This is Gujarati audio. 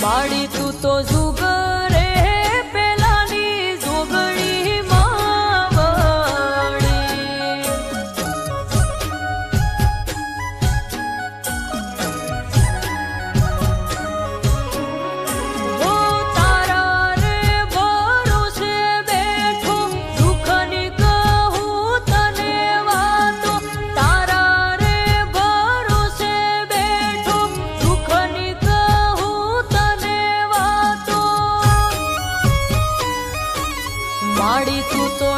માડી તું તો જુગ ಮಾಡಿ ಕೂತೋ